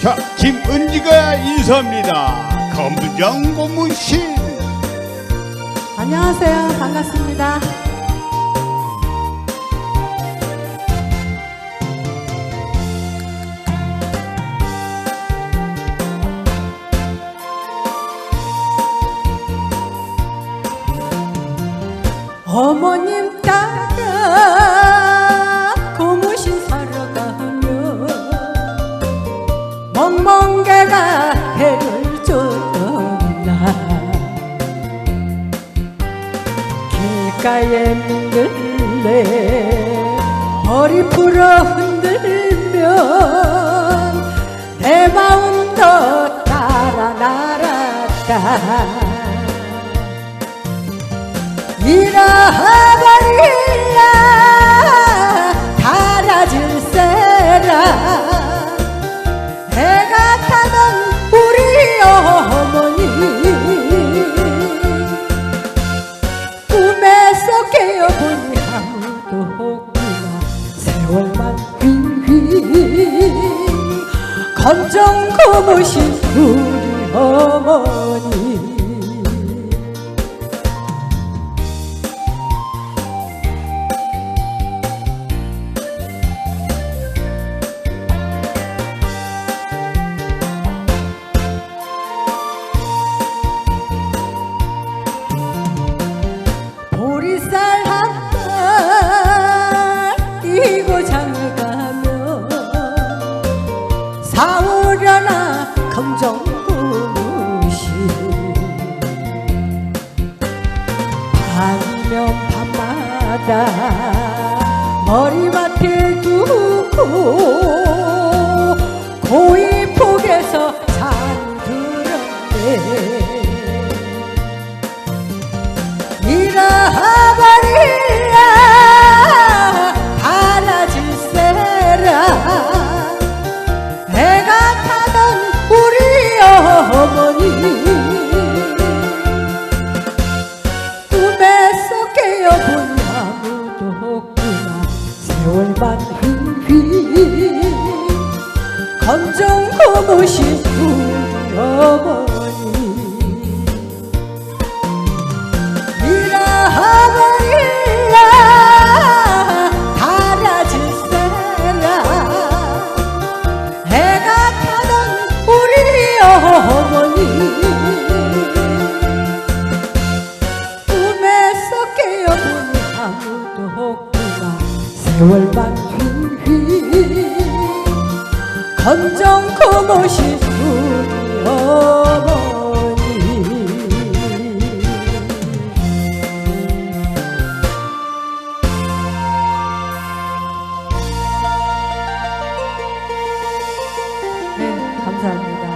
자, 김은지가 인사합니다. 검부장 고문신. 안녕하세요. 반갑습니다. 어머님 길가에 민들레 머리 풀어 흔들면 내 마음도 따라 날았다. 잃어버릴라 검정 고무신 우리 어머니 머리맡에 두고 고이 폭에서 잠들었네. 잃어버릴라 세월만 휘휘 검정 고무신 우리 어머 세월만 휘휘 검정 고무신 우리 어머니 네, 감사합니다.